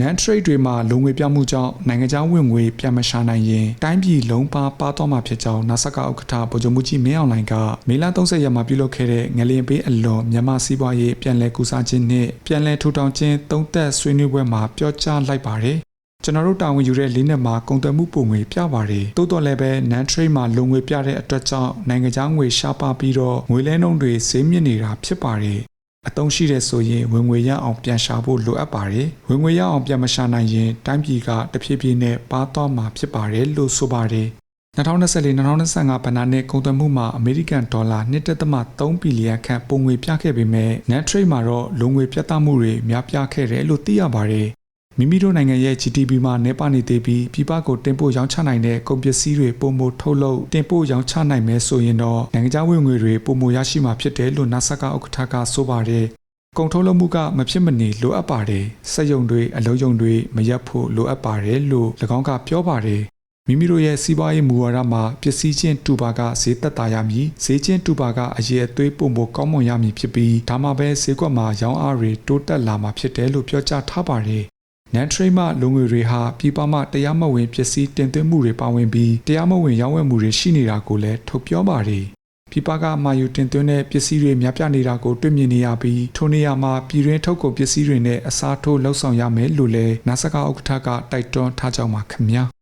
non trade တွေမှာလုံငွေပြမှုကြောင့်နိုင်ငံခြားဝင်ငွေပြန်မရှာနိုင်ရင်တိုင်းပြည်လုံးပါပါသွားမှာဖြစ်ကြောင်းနာဆာကဥက္ကဋ္ဌဗိုလ်ချုပ်မှုကြီးမင်းအောင်လှိုင်ကမေလ30ရက်မှာပြုလုပ်ခဲ့တဲ့ငလျင်ပေးအလွန်မြန်မာစီးပွားရေးပြန်လည်ကူစားခြင်းနှင့်ပြန်လည်ထူထောင်ခြင်းသုံးသက်ဆွေးနွေးပွဲမှာပြောကြားလိုက်ပါတယ်ကျွန်တော်တို့တာဝန်ယူတဲ့လေးနှစ်မှာကုန်သွယ်မှုပုံငွေပြပါတယ်။တိုးတော်လည်းပဲ non trade မှာလုံငွေပြတဲ့အတွက်ကြောင့်နိုင်ငံခြားငွေရှားပါပြီးတော့ငွေလဲနှုန်းတွေဈေးမြင့်နေတာဖြစ်ပါတယ်။ အတုံးရှိတဲ့ဆိုရင်ဝင်ငွေရအောင်ပြန်ရှာဖို့လိုအပ်ပါတယ်။ဝင်ငွေရအောင်ပြန်မရှာနိုင်ရင်တိုင်းပြည်ကတဖြည်းဖြည်းနဲ့ပါသွားမှာဖြစ်ပါတယ်လို့ဆိုပါတယ်။2024-2025ဘဏ္ဍာနှစ်ကုန်သွယ်မှုမှာအမေရိကန်ဒေါ်လာ1.3ဘီလီယံခန့်ပုံငွေပြခဲ့ပေမဲ့ net trade မှာတော့လုံငွေပြတ်သားမှုတွေများပြားခဲ့တယ်လို့သိရပါတယ်။ မိမိတို့နိုင်ငံရဲ့ GDP မှာနေပါနေသေးပြီးပြည်ပကိုတင်ပို့ရောင်းချနိုင်တဲ့ကုန်ပစ္စည်းတွေပုံမထုတ်လုပ်တင်ပို့ရောင်းချနိုင်မယ်ဆိုရင်တော့နိုင်ငံခြားဝင်ငွေတွေပုံမရရှိမှာဖြစ်တယ်လို့ NASA ကဥက္ကဋ္ဌကဆိုပါတယ်။ကုန်ထုတ်လုပ်မှုကမဖြစ်မနေလိုအပ်ပါတယ်။စက်ရုံတွေအလုံးယုံတွေမရပ်ဖို့လိုအပ်ပါတယ်လို့၎င်းကပြောပါတယ်။မိမိတို့ရဲ့စီးပွားရေးမူဝါဒမှာပစ္စည်းချင်းတူပါကဈေးသက်သာရမည်ဈေးချင်းတူပါကအရေးအသွေးပုံမကောင်းမွန်ရမည်ဖြစ်ပြီးဒါမှပဲဈေးကွက်မှာရောင်းအားတွေတိုးတက်လာမှာဖြစ်တယ်လို့ပြောကြားထားပါတယ်။ non trade မှလုံငွေတွေဟာပြည်ပမှတရားမဝင်ပစ္စည်းတင်သွင်းမှုတွေပါဝင်ပြီးတရားမဝင်ရောင်းဝယ်မှုတွေရှိနေတာကိုလည်းထုတ်ပြောပါတယ်။ပြည်ပကမာယူတင်သွင်းတဲ့ပစ္စည်းတွေများပြားနေတာကိုတွေ့မြင်နေရပြီးထိုနေရာမှာပြည်တွင်းထုတ်ကုန်ပစ္စည်းတွေနဲ့အစားထိုးလှုပ်ဆောင်ရမယ်လို့လည်းနာဆကဥက္ကဋ္ဌကတိုက်တွန်းထားကြောင်းပါခင်ဗျာ။